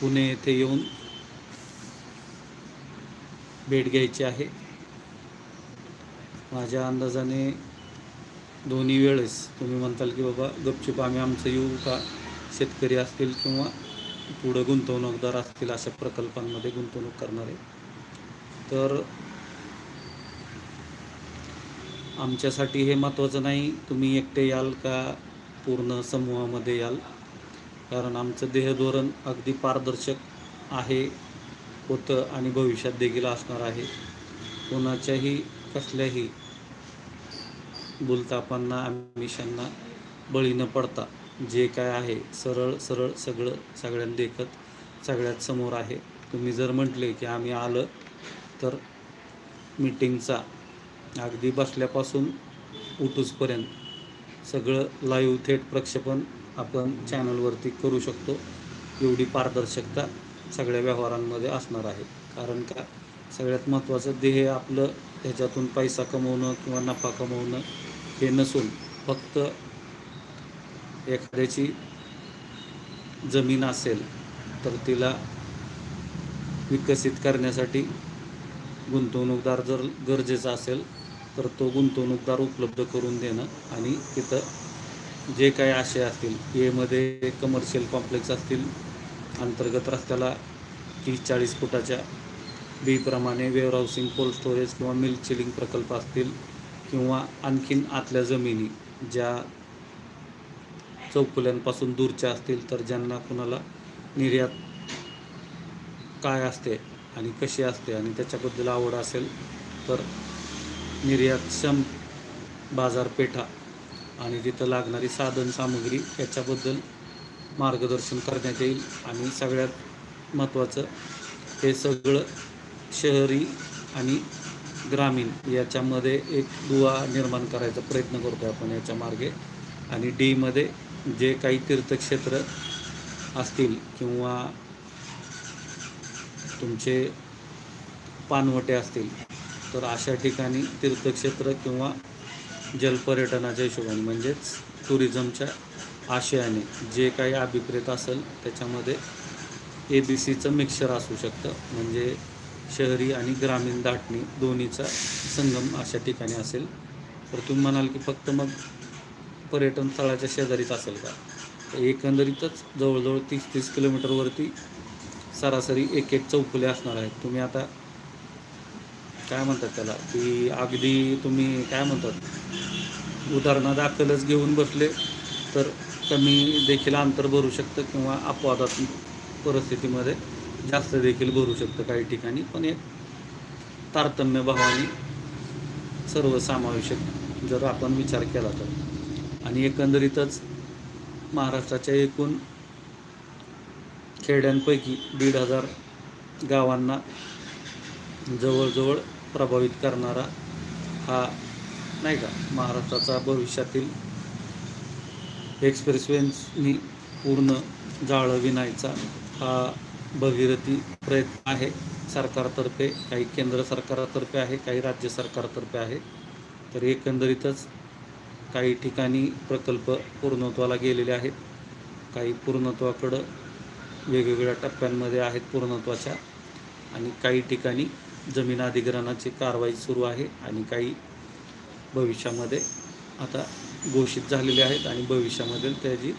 पुणे येथे येऊन भेट घ्यायची आहे. माझ्या अंदाजाने दोन्ही वेळेस तुम्ही म्हणताल की बाबा गपचूप आम्ही आमचं येऊ का? शेतकरी असतील किंवा पुढं गुंतवणूकदार असतील अशा प्रकल्पांमध्ये गुंतवणूक करणारे. तर आमच्यासाठी हे महत्त्वाचं नाही तुम्ही एकटे याल का? पूर्ण समूहामध्ये याल. कारण आमचं देहधोरण अगदी पारदर्शक आहे होतं आणि भविष्यात देखील असणार आहे. कोणाच्याही कसल्याही बोलतापांना आमिषांना बळी न पडता जे काय आहे सरळ सरळ सगळं सगळ्यांना देखत सगळ्यात समोर आहे. तुम्ही जर म्हटले की आम्ही आलं तर मीटिंगचा अगदी बसल्यापासून उठूसपर्यंत सगळं लाईव्ह थेट प्रक्षेपण आपण चॅनलवरती करू शकतो. एवढी पारदर्शकता सगळ्या व्यवहारांमध्ये असणार आहे. कारण का? सगळ्यात महत्त्वाचं ध्येय आपलं ह्याच्यातून पैसा कमवणं किंवा नफा कमवणं हे नसून फक्त एखाद्याची जमीन असेल तर तिला विकसित करण्यासाठी गुंतवणूकदार जर गरजेचा असेल तर तो गुंतवणूकदार उपलब्ध करून देणं आणि तिथं जे काही आशय असतील एमध्ये कमर्शियल कॉम्प्लेक्स असतील अंतर्गत रस्त्याला तीस चाळीस फुटाच्या बीप्रमाणे वेअर हाऊसिंग कोल्ड स्टोरेज किंवा मिल्क चिलिंग प्रकल्प असतील किंवा आणखीन आतल्या जमिनी ज्या चौकुल्यांपासून दूरच्या असतील तर ज्यांना कुणाला निर्यात काय असते आणि कशी असते आणि त्याच्याबद्दल आवड असेल तर निर्यातक्षम बाजारपेठा आणि तिथं लागणारी साधन सामग्री याच्याबद्दल मार्गदर्शन करण्यात येईल. आणि सगळ्यात महत्त्वाचं हे सगळं शहरी आणि ग्रामीण याच्यामध्ये एक दुवा निर्माण करायचा प्रयत्न करतो आपण याच्या मार्गे. आणि डीमध्ये जे काही तीर्थक्षेत्र असतील किंवा तुमचे पानवटे असतील तर अशा ठिकाणी तीर्थक्षेत्र किंवा जलपर्यटनाच्या हिशोबाने म्हणजेच टुरिझमच्या आशयाने जे काही अभिप्रेत असेल त्याच्यामध्ये ए बी सीचं मिक्सर असू शकतं. म्हणजे शहरी आणि ग्रामीण दाटणी दोन्हीचा संगम अशा ठिकाणी असेल. तर तुम्ही म्हणाल की फक्त मग पर्यटन स्थळाच्या शेजारीच असेल का? एकंदरीतच जवळजवळ तीस तीस किलोमीटरवरती सरासरी एक एक चौफुले असणार आहेत. तुम्ही आता काय म्हणतात त्याला? की अगदी तुम्ही काय म्हणतात? उदाहरणादाखलच घेऊन बसले तर कमी देखील अंतर भरू शकतं किंवा अपवादात्मक परिस्थितीमध्ये जास्त देखील भरू शकतं काही ठिकाणी. पण एक तारतम्य भावाने सर्वसमावेशक जर आपण विचार केला तर. आणि एकंदरीतच महाराष्ट्राच्या एकूण खेड्यांपैकी दीड हजार गावांना जवळजवळ प्रभावित करणारा हा नाही का महाराष्ट्राचा भविष्यातील एक्सप्रेसवेनी पूर्ण जाळविण्याचा हा भगीरथी प्रयत्न आहे. सरकारतर्फे काही केंद्र सरकारातर्फे आहे काही राज्य सरकारतर्फे आहे. तर एकंदरीतच काही ठिकाणी प्रकल्प पूर्णत्वाला गेलेले आहेत. काही पूर्णत्वाकडं वेगवेगळ्या टप्प्यांमध्ये आहेत पूर्णत्वाच्या. आणि काही ठिकाणी जमीन अधिग्रहणाची कारवाई सुरू आहे आणि काही भविष्यामध्ये आता घोषित झालेले आहेत आणि भविष्यामध्ये त्याची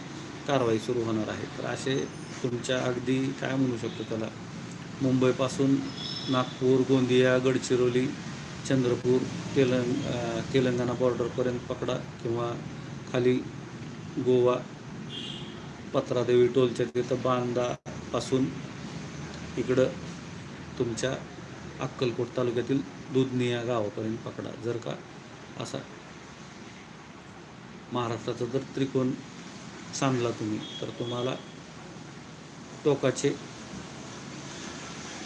कारवाई सुरू होणार आहे. तर असे तुमच्या अगदी काय म्हणू शकतो त्याला? मुंबईपासून नागपूर गोंदिया गडचिरोली चंद्रपूर तेलंग तेलंगणा बॉर्डरपर्यंत पकडा किंवा खाली गोवा पत्रादेवी टोलच्या तिथं बांदापासून इकडं तुमच्या अक्कलकोट तालुक्यातील दुधनी या गावापर्यंत पकडा. जर का असा महाराष्ट्राचा जर त्रिकोण सांधला तुम्ही तर तुम्हाला टोकाचे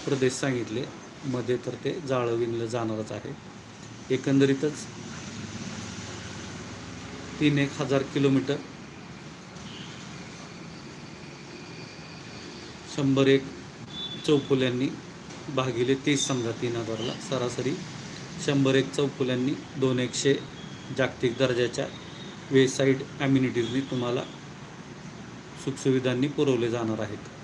प्रदेश सांगितले. मध्ये तर ते जाळं विणलं जाणारच आहे. एकंदरीतच तीन एक हजार किलोमीटर शंभर एक चौफुल्यांनी भागिले तीस समजा तीन हजारला. सरासरी शंभर एक चौफुल्यांनी दोन एकशे जागतिक दर्जाच्या वेसाईड ॲम्युनिटीजनी तुम्हाला सुखसुविधांनी पुरवले जाणार आहेत.